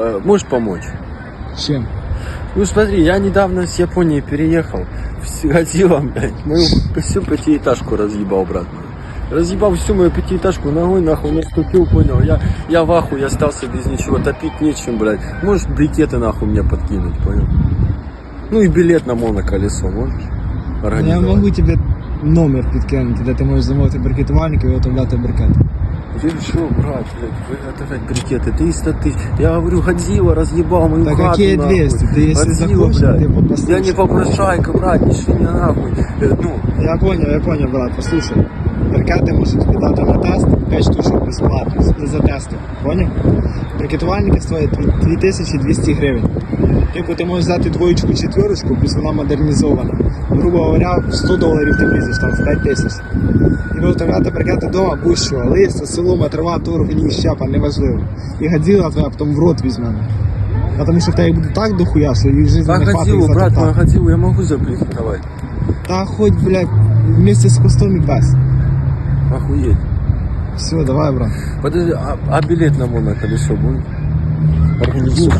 Э, можешь помочь? Чем? Ну смотри, я недавно с Японии переехал. В Годзилла, блядь, мою всю пятиэтажку разъебал, брат. Разъебал всю мою пятиэтажку ногой, нахуй, наступил, понял. Я, я в ахуе остался без ничего, топить нечем, блядь. Можешь брикеты нахуй мне подкинуть, понял? Ну и билет на моноколесо можешь? Я можу тебе номер підкинути, де ти можеш замовити брикетувальника і виготовляти брикет. Ты что, брат, блядь, выготовлять брикеты, 300 тысяч. Я говорю, Годзилла разъебал мою Так хату, какие нахуй. 200? Ты если Годзилла, захочешь, блядь. ты попослушай. Я не попрошайка, брат, ни шиня нахуй. Э, Ну, Я понял, я понял, брат, послушай. Брикети можуть тобі дати на тест 5 штучок безплатно за- за тестом. Поняв? Брикетувальники стоять 2200 гривень. Типу ти можеш взяти двоєчку четверочку, плюс вона модернізована. Грубо говоря, 100 доларів ти влізеш там з 5 тисяч. І виготовляти брикети вдома будь-що. Листя, солома, трава, торф, ліс, щепа, неважливо. І гадзіла твоя потім в рот візьме. А Тому що в тебе буде так дохуя, що їх а не хватить Годзиллу, брат, мою Годзиллу я могу запрезентовать. Та хоч, блядь, вместе з кустом і без. Охуеть. Все, давай, брат. Подожди, а, а билет на моноколесо будет? Организуй.